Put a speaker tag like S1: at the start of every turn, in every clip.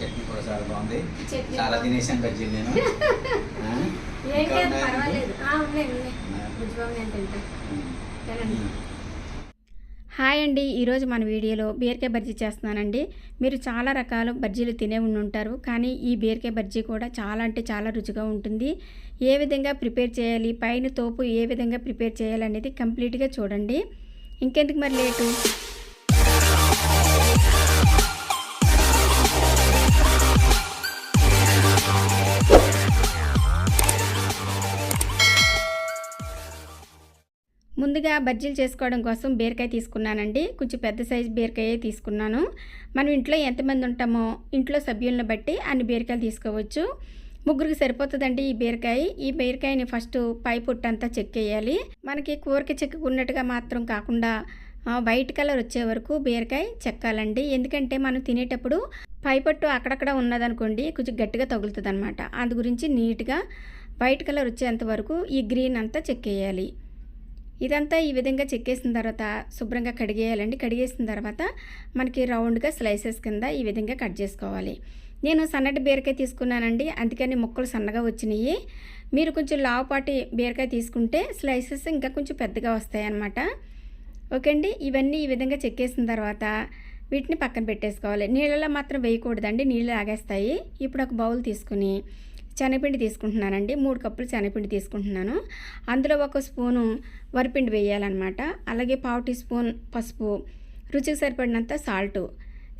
S1: చట్నీ కూడా చాలా బాగుంది. చాలా. తినేసాను బజ్జీలు నేను.
S2: హాయ్ అండి ఈరోజు మన వీడియోలో బీరకాయ బజ్జీ చేస్తున్నానండి. మీరు చాలా రకాల బజ్జీలు తినే ఉండి ఉంటారు కానీ ఈ బీరకాయ బజ్జీ కూడా చాలా అంటే చాలా రుచిగా ఉంటుంది. ఏ విధంగా ప్రిపేర్ చేయాలి పైన తోపు ఏ విధంగా ప్రిపేర్ చేయాలి అనేది కంప్లీట్గా చూడండి. ఇంకెందుకు మరి లేటు? ముందుగా బజ్జీలు చేసుకోవడం కోసం బీరకాయ తీసుకున్నానండి. కొంచెం పెద్ద సైజు బీరకాయ తీసుకున్నాను. మనం ఇంట్లో ఎంతమంది ఉంటామో ఇంట్లో సభ్యులను బట్టి అన్ని బీరకాయలు తీసుకోవచ్చు. ముగ్గురికి సరిపోతుందండి ఈ బీరకాయ. ఈ బీరకాయని ఫస్ట్ పై పొట్టు అంతా చెక్కేయాలి మనకి కూరకి చెక్కున్నట్టుగా మాత్రం కాకుండా వైట్ కలర్ వచ్చే వరకు బీరకాయ చెక్కాలండి. ఎందుకంటే మనం తినేటప్పుడు పైపట్టు అక్కడక్కడ ఉన్నదనుకోండి కొంచెం గట్టిగా తగులుతుంది అనమాట అందు గురించి నీట్గా వైట్ కలర్ వచ్చేంత వరకు ఈ గ్రీన్ అంతా చెక్కేయాలి ఇదంతా ఈ విధంగా చెక్కేసిన తర్వాత శుభ్రంగా కడిగేయాలండి. కడిగేసిన తర్వాత మనకి రౌండ్గా స్లైసెస్ కింద ఈ విధంగా కట్ చేసుకోవాలి. నేను సన్నటి బీరకాయ తీసుకున్నానండి. అందుకని ముక్కలు సన్నగా వచ్చినాయి. మీరు కొంచెం లావుపాటి బీరకాయ తీసుకుంటే స్లైసెస్ ఇంకా కొంచెం పెద్దగా వస్తాయి అన్నమాట ఓకే అండి ఇవన్నీ ఈ విధంగా చెక్కేసిన తర్వాత వీటిని పక్కన పెట్టేసుకోవాలి. నీళ్ళలో మాత్రం వేయకూడదండి. నీళ్ళు ఆగేస్తాయి. ఇప్పుడు ఒక బౌల్ తీసుకుని శనగపిండి తీసుకుంటున్నానండి. మూడు కప్పులు శనగపిండి తీసుకుంటున్నాను. అందులో ఒక స్పూను వరిపిండి వేయాలన్నమాట. అలాగే పావు టీ స్పూన్ పసుపు. రుచికి సరిపడినంత సాల్టు.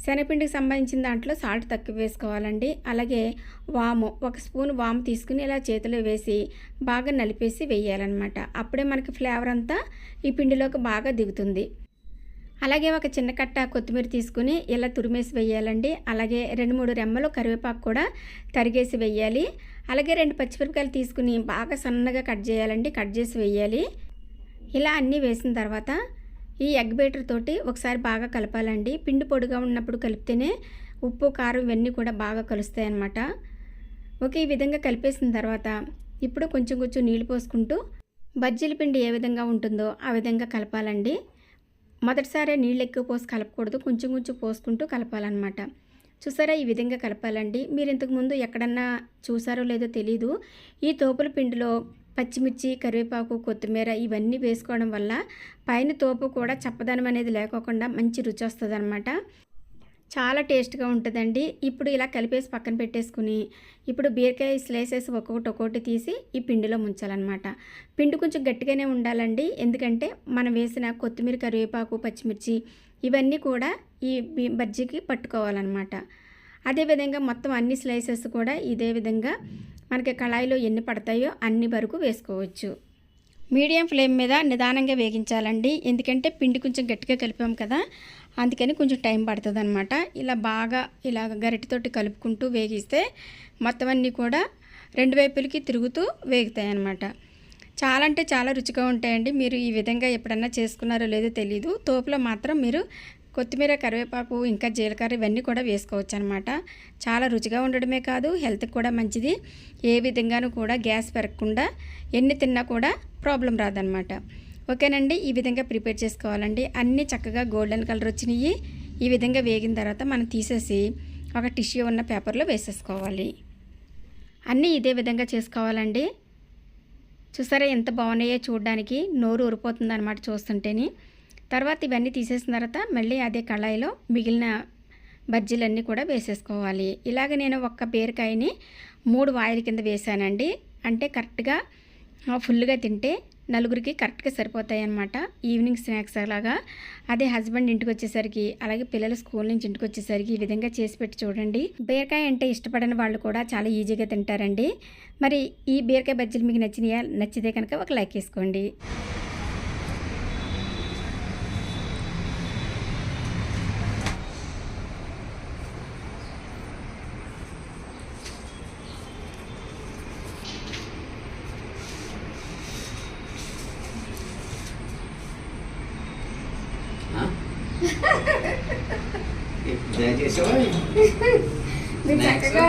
S2: శనగపిండికి సంబంధించిన దాంట్లో సాల్ట్ తక్కువ వేసుకోవాలండి. అలాగే వాము ఒక స్పూన్ వాము తీసుకుని ఇలా చేతిలో వేసి బాగా నలిపేసి వేయాలన్నమాట. అప్పుడే మనకి ఫ్లేవర్ అంతా ఈ పిండిలోకి బాగా దిగుతుంది. అలాగే ఒక చిన్న కట్ట కొత్తిమీర తీసుకుని ఇలా తురిమేసి వేయాలండి. అలాగే రెండు మూడు రెమ్మలు కరివేపాకు కూడా తరిగేసి వేయాలి. అలాగే రెండు పచ్చిమిరపకాయలు తీసుకుని బాగా సన్నగా కట్ చేయాలండి. కట్ చేసి వేయాలి. ఇలా అన్నీ వేసిన తర్వాత ఈ ఎగ్ బేటర్ తోటి ఒకసారి బాగా కలపాలండి. పిండి పొడిగా ఉన్నప్పుడు కలిపితేనే ఉప్పు కారం ఇవన్నీ కూడా బాగా కలుస్తాయి అన్నమాట. ఓకే ఈ విధంగా కలిపేసిన తర్వాత ఇప్పుడు కొంచెం కొంచెం నీళ్ళు పోసుకుంటూ బజ్జీల పిండి ఏ విధంగా ఉంటుందో ఆ విధంగా కలపాలండి. మొదటిసారి నీళ్ళు ఎక్కువ పోసి కలపకూడదు. కొంచెం కొంచెం పోసుకుంటూ కలపాలన్నమాట. చూసారా? ఈ విధంగా కలపాలండి. మీరు ఇంతకుముందు ఎక్కడన్నా చూసారో లేదో తెలీదు. ఈ తోపుల పిండిలో పచ్చిమిర్చి కరివేపాకు కొత్తిమీర ఇవన్నీ వేసుకోవడం వల్ల పైన తోపు కూడా చప్పదనం అనేది లేకోకుండా మంచి రుచి వస్తుంది అనమాట చాలా టేస్ట్గా ఉంటుందండి. ఇప్పుడు ఇలా కలిపేసి పక్కన పెట్టేసుకుని ఇప్పుడు బీరకాయ స్లైసెస్ ఒక్కొక్కటి ఒక్కొక్కటి తీసి ఈ పిండిలో ముంచాలన్నమాట. పిండి కొంచెం గట్టిగానే ఉండాలండి. ఎందుకంటే మనం వేసిన కొత్తిమీర కరివేపాకు పచ్చిమిర్చి ఇవన్నీ కూడా ఈ బజ్జీకి పట్టుకోవాలన్నమాట. అదేవిధంగా మొత్తం అన్ని స్లైసెస్ కూడా ఇదే విధంగా మనకి కళాయిలో ఎన్ని పడతాయో అన్ని వరకు వేసుకోవచ్చు. మీడియం ఫ్లేమ్ మీద నిదానంగా వేగించాలండి. ఎందుకంటే పిండి కొంచెం గట్టిగా కలిపాం కదా అందుకని కొంచెం టైం పడుతుంది అనమాట ఇలా బాగా ఇలా గరిటెతోటి కలుపుకుంటూ వేగిస్తే మొత్తం అన్నీ కూడా రెండు వైపులకి తిరుగుతూ వేగుతాయి అన్నమాట చాలా అంటే చాలా రుచిగా ఉంటాయండి. మీరు ఈ విధంగా ఎప్పుడన్నా చేసుకున్నారో లేదో తెలీదు. తోపులో మాత్రం మీరు కొత్తిమీర కరివేపాకు ఇంకా జీలకర్ర ఇవన్నీ కూడా వేసుకోవచ్చు అనమాట చాలా రుచిగా ఉండడమే కాదు హెల్త్కి కూడా మంచిది. ఏ విధంగానూ కూడా గ్యాస్ పెరగకుండా ఎన్ని తిన్నా కూడా ప్రాబ్లం రాదనమాట ఓకేనండి ఈ విధంగా ప్రిపేర్ చేసుకోవాలండి. అన్నీ చక్కగా గోల్డెన్ కలర్ వచ్చినాయి. ఈ విధంగా వేగిన తర్వాత మనం తీసేసి ఒక టిష్యూ ఉన్న పేపర్లో వేసేసుకోవాలి. అన్నీ ఇదే విధంగా చేసుకోవాలండి. చూసారా ఎంత బాగున్నాయో చూడడానికి. నోరు ఉరిపోతుంది అనమాట చూస్తుంటేని. తర్వాత ఇవన్నీ తీసేసిన తర్వాత మళ్ళీ అదే కళాయిలో మిగిలిన బజ్జీలన్నీ కూడా వేసేసుకోవాలి. ఇలాగ నేను ఒక్క బీరకాయని మూడు వాయిల కింద వేసానండి అంటే కరెక్ట్గా ఫుల్గా తింటే నలుగురికి కరెక్ట్గా సరిపోతాయి అన్నమాట ఈవినింగ్ స్నాక్స్ అలాగా అదే హస్బెండ్ ఇంటికి వచ్చేసరికి అలాగే పిల్లలు స్కూల్ నుంచి ఇంటికి వచ్చేసరికి ఈ విధంగా చేసి పెట్టి చూడండి. బీరకాయ అంటే ఇష్టపడని వాళ్ళు కూడా చాలా ఈజీగా తింటారండి. మరి ఈ బీరకాయ బజ్జీలు మీకు నచ్చినాయా? నచ్చితే కనుక ఒక లైక్ వేసుకోండి
S1: ఆ? ఇప్పుడు చేసావా
S3: మీరు? చక్కగా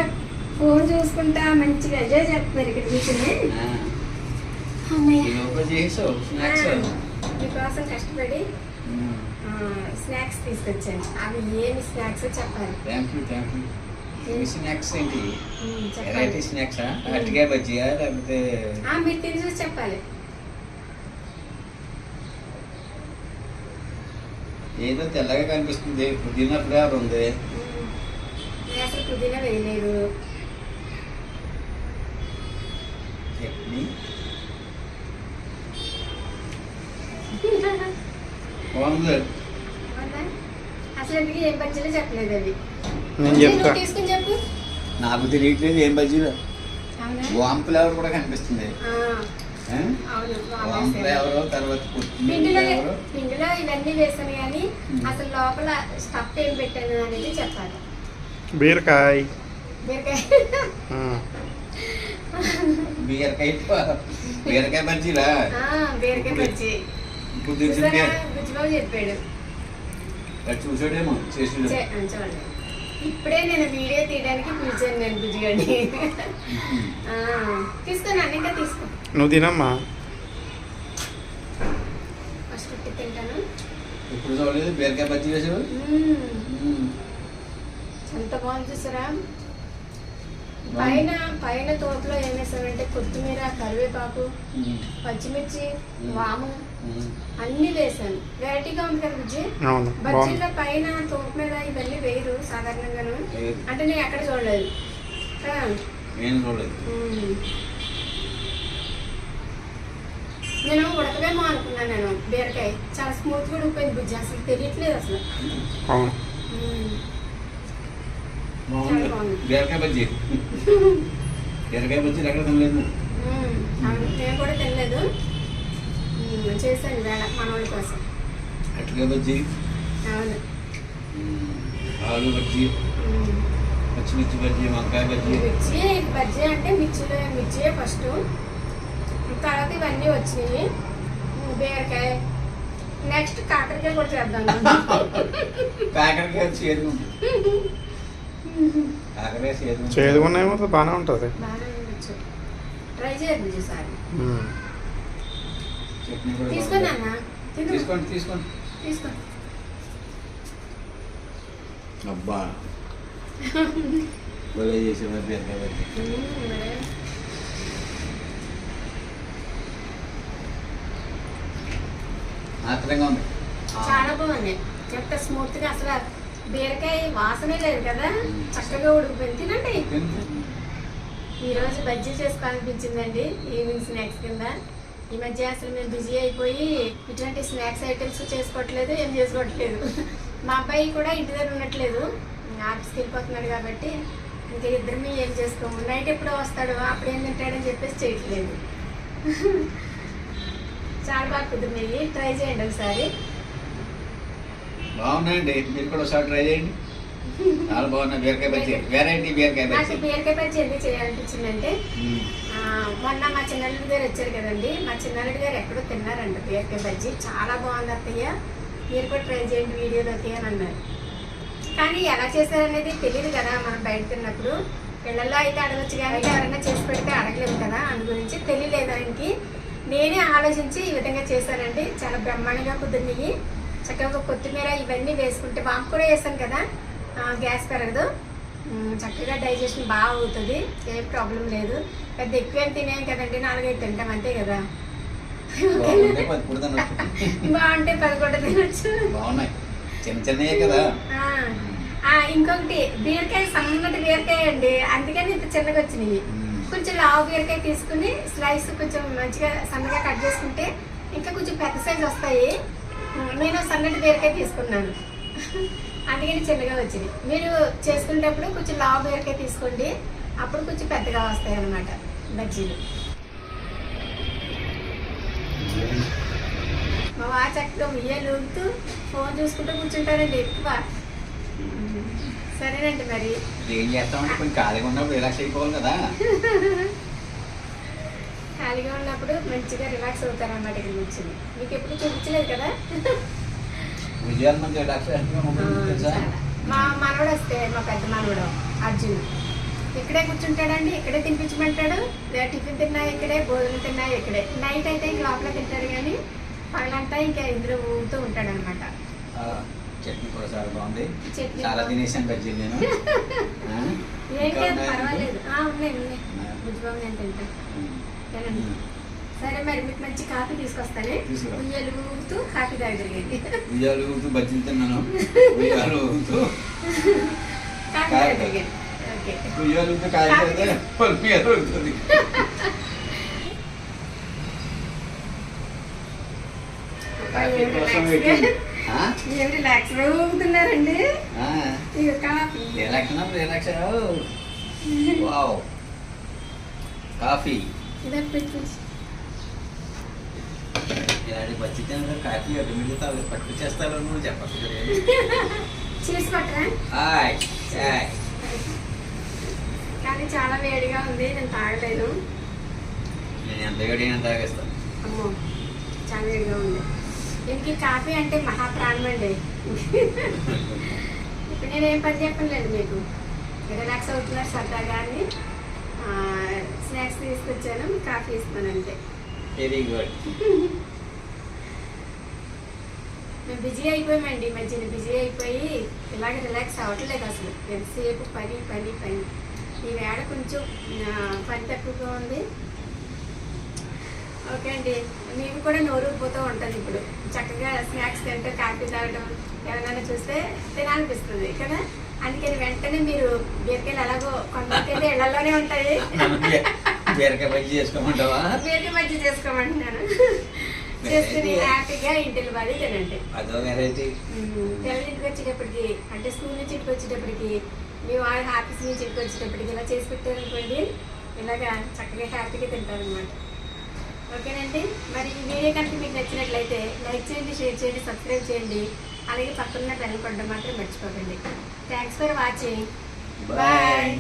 S3: ఫోన్ చూసుకుంటా మంచిగా ఎంజాయ్ చేస్తున్నారు ఇక్కడ కూర్చొని. మీకోసం కష్టపడి స్నాక్స్ తీసుకొచ్చాను. అవి ఏమి స్నాక్స్ చెప్పాలి?
S1: Thank you thank you snacks ఏంటి? వెరైటీ స్నాక్స్ బజ్జీయా లేకపోతే
S2: ఆ, మీరు తిని చూసి చెప్పాలి.
S1: ఏదో తెల్లగా కనిపిస్తుంది. పుదీనా ఫ్లేవర్ ఉంది.
S2: అసలు పుదీనా వేయలేదు.
S1: చట్నీ. బాగుంది.
S2: అవునా? అసలు ఎందుకు ఏం బజ్జీలో చెప్పలేదు అవి
S4: నేను చెప్తా.
S2: తీసుకుని చెప్పు.
S1: నాకు తెలియట్లేదు ఏం బజ్జీలు. వామ్ ఫ్లేవర్ కూడా కనిపిస్తుంది. తర్వాత
S2: పిండిలో ఇవన్నీ వేసాను కానీ. అసలు లోపల స్టఫ్ ఏం పెట్టాను అనేది చెప్పాలి.
S4: బీరకాయ.
S2: బీరకాయ.
S1: బీరకాయ బీరకాయ బజ్జీలా?
S2: బీరకాయ బజ్జీ.
S1: ఇప్పుడు
S2: చెప్పాడు.
S1: అది చూసాడేమో చేసాడు.
S2: చూడండి. ఇప్పుడే నేను వీడియో తీయడానికి పిలిచాను నేను తీసుకోను? అన్న ఇంకా తీసుకో.
S4: నువ్వు తినమ్మా.
S2: ఫస్ట్ తింటాను.
S1: ఇప్పుడు చూడలేదు బీరకాయ బజ్జీ చేసాడు
S2: మ్మ్. ఎంత బాగుంది చూసారా? పైన పైన తోటలో ఏం వేసామంటే కొత్తిమీర కరివేపాకు పచ్చిమిర్చి వాము అన్ని వేసాను వెరైటీగా ఉంది కదా బుజ్జి? బజ్జీల పైన తోట మీద ఇవన్నీ వేయరు సాధారణంగాను. అంటే నేను ఎక్కడ చూడలేదు?
S1: నేను చూడలేదు.
S2: మ్మ్. నేను ఉడకవేమో అనుకున్నాను నేను బీరకాయ. చాలా స్మూత్ కూడా ఉడిపోయింది బుజ్జి. అసలు తెలియట్లేదు అసలు
S4: అవును
S2: మ్మ్.
S1: బాగుంది
S2: చాలా బాగుంది.
S1: బీరకాయ బజ్జీ బీరకాయ బజ్జీలు ఎక్కడ తినలేదు
S2: నేను కూడా తినలేదు. చేశాను వేళ మనవాళ్ళ కోసం
S1: అరటికాయ బజ్జీ
S2: అవును
S1: ఆలు బజ్జీ. పచ్చిమిర్చి బజ్జీ వంకాయ బజ్జీ
S2: మిర్చి బజ్జీ అంటే మిర్చిలో మిర్చియే ఫస్ట్ తర్వాత ఇవన్నీ వచ్చినాయి. బీరకాయ నెక్స్ట్ కాకరకాయ కూడా చేద్దాం
S1: కాకరకాయ చేదు కాకరకాయ చేదు
S4: చేదుకున్నాయేమో బాగానే ఉంటుంది.
S2: ట్రై చేయండి తీసుకోండి. అన్న.
S1: తీసుకోండి తీసుకోండి.
S2: తీసుకోండి
S1: అబ్బా. భలే. ఆత్రంగా ఉంది.
S2: చాలా బాగుంది. ఎంత స్మూత్గా అసలు బీరకాయ వాసనే లేదు కదా. చక్కగా ఉడికిపోయింది. తినండి. ఈ రోజు బజ్జీ చేసుకోవాలనిపించిందండి. ఈవినింగ్ స్నాక్స్ కింద. ఈ మధ్య అసలు మేము బిజీ అయిపోయి ఇటువంటి స్నాక్స్ ఐటమ్స్ చేసుకోవట్లేదు ఏం చేసుకోవట్లేదు. మా అబ్బాయి కూడా ఇంటి దగ్గర ఉండట్లేదు. ఆఫీస్కి వెళ్ళిపోతున్నాడు కాబట్టి ఇంకా ఇద్దరు ఏం చేసుకోము. నైట్ ఎప్పుడో వస్తాడు అప్పుడు ఏం తింటాడని చెప్పేసి చేయట్లేదు. చాలా బాగా కుదిరినాయి. ట్రై చేయండి ఒకసారి.
S1: బాగున్నాయండి. మీరు కూడా ఒకసారి ట్రై చేయండి. చాలా బాగున్నాయి. బీరకాయ బజ్జీ. వెరైటీ బీరకాయ బజ్జీ.
S2: బీరకాయ బజ్జీ ఎందుకు చేయాలనిపించిందంటే మొన్న మా చిన్నల్లుడి గారు వచ్చారు కదండి. మా చిన్నల్లుడి గారు ఎక్కడో తిన్నారంట బీరకాయ బజ్జీ. చాలా బాగుంది అత్తయ్య. మీరు కూడా ట్రై చేయండి వీడియోలోకి అని అన్నారు. కానీ ఎలా చేశారనేది తెలియదు కదా మనం బయట తిన్నప్పుడు. పిల్లల్లో అయితే అడగచ్చు కానీ ఎవరైనా చేసి పెడితే అడగలేము కదా. అందు గురించి తెలియలేదు ఆయనకి. నేనే ఆలోచించి ఈ విధంగా చేశానండి. చాలా బ్రహ్మాండంగా కుదిరినాయి. చక్కగా కొత్తిమీర ఇవన్నీ వేసుకుంటే వాము కూడా వేసాను కదా? గ్యాస్ పెరగదు. చక్కగా డైజెషన్ బాగా అవుతుంది. ఏ ప్రాబ్లం లేదు. పెద్ద ఎక్కువ తినేం కదండి? నాలుగైదు తింటాం అంతే కదా?
S1: బాగుంటే
S2: పదకొండు తినొచ్చు. ఇంకొకటి బీరకాయ సన్నటి బీరకాయ అండి. అందుకని ఇంత చిన్నగా వచ్చినాయి. కొంచెం లావు బీరకాయ తీసుకుని స్లైస్ కొంచెం మంచిగా సన్నగా కట్ చేసుకుంటే ఇంకా కొంచెం పెద్ద సైజ్ వస్తాయి. నేను సన్నటి బీరకాయ తీసుకున్నాను. అందుకని చిన్నగా వచ్చింది. మీరు చేసుకునేటప్పుడు కొంచెం లావు బీరకాయ తీసుకోండి. అప్పుడు కొంచెం పెద్దగా వస్తాయి అన్నమాట బజ్జీలు. మా వాచ్ చక్కగా ఉయ్యాలు ఊగుతూ ఫోన్ చూసుకుంటూ కూర్చుంటారండి ఎక్కువ. సరేనండి మరి.
S1: ఏం చేస్తామంటే కొంచెం ఖాళీగా ఉన్నప్పుడు రిలాక్స్ అయిపోవాలి కదా.
S2: ఖాళీగా ఉన్నప్పుడు మంచిగా రిలాక్స్ అవుతారన్నమాట ఇక్కడ కూర్చుని. మీకు ఎప్పుడు చూపించలేదు కదా. మా మనవడు వస్తే మా పెద్ద మనవడు అర్జున్. ఇక్కడే కూర్చుంటాడండి ఇక్కడే తినిపించమంటాడు లేదా టిఫిన్ తిన్నా ఇక్కడే భోజనం తిన్నా ఇక్కడే. నైట్ అయితే ఇంక లోపల తింటాడు కానీ పగలంతా ఇంకా ఇందులో ఊగుతూ ఉంటాడు అనమాట
S1: చట్నీ కూడా చాలా బాగుంది. చాలా
S2: బాగుంది.
S1: తినేసాను బజ్జీలు నేను?
S2: పర్వాలేదు. ఉన్నాయి ఉన్నాయి? బుజ్జిబాబు నేను తింటాను సరే మరి మీకు మంచి కాఫీ తీసుకొస్తానే. ఉయ్యలు ఊగుతూ కాఫీ తాగలిగండి
S1: ఉయ్యాలు ఊగుతూ బజ్జీలు తిన్నాను. ఉయ్యాలు ఊగుతూ
S2: కాఫీ
S1: ఉయ్యాలు ఊగుతూ ఊగుతుంది?
S2: ఏం relax ఊగుతున్నారండి?
S1: Relax relax wow. Coffee. ఇలాంటి నువ్వు చెప్పచ్చు
S2: కానీ చాలా వేడిగా ఉంది నేను తాగలేను
S1: నేను ఎంత వేడిగా తాగేస్తాను?
S2: అమ్మో చాలా వేడిగా ఉంది. దీనికి కాఫీ అంటే మహాప్రాణం అండి. ఇప్పుడు నేను పని చెప్పలేండి మీకు. రిలాక్స్ అవుతున్నారు సరదాగా అని. స్నాక్స్ తీసుకొచ్చాను కాఫీ ఇస్తాను అంతే.
S1: వెరీ గుడ్
S2: మేము బిజీ అయిపోయామండి మధ్యన బిజీ అయిపోయి ఇలాగ రిలాక్స్ అవ్వట్లేదు అసలు. ఎంతసేపు పని పని పని. ఈ వేళ కొంచెం పని తక్కువగా ఉంది. ఓకే అండి మీకు కూడా నోరూరిపోతూ ఉంటుంది ఇప్పుడు. చక్కగా స్నాక్స్ తింటూ కాఫీ తాగడం ఎవరైనా చూస్తే తినాలనిపిస్తుంది కదా? అందుకని వెంటనే మీరు బీరకాయలు ఎలాగో కొంతమంది ఇళ్ళలోనే ఉంటాయి.
S1: బీరకాయ బజ్జీ చేసుకోమంటావా?
S2: బీరకాయ మధ్య చేసుకోమంటున్నాను. చేసుకుని హ్యాపీగా ఇంటికి పడి తినండి.
S1: అదో వెరైటీ
S2: పిల్లలింటికి వచ్చేటప్పటికి అంటే స్కూల్ నుంచి ఇంటికి వచ్చేటప్పటికి మీ వారు ఆఫీస్ నుంచి ఇంటికి వచ్చేటప్పటికి ఇలా చేసి పెట్టారనుకోండి ఇలాగా చక్కగా హ్యాపీగా తింటారనమాట ఓకేనండి? మరి ఈ వీడియో కనుక మీకు నచ్చినట్లయితే లైక్ చేయండి షేర్ చేయండి సబ్స్క్రైబ్ చేయండి. అలాగే పక్కన బెల్ కొట్టడం మాత్రం మర్చిపోకండి. Thanks for watching.
S1: బాయ్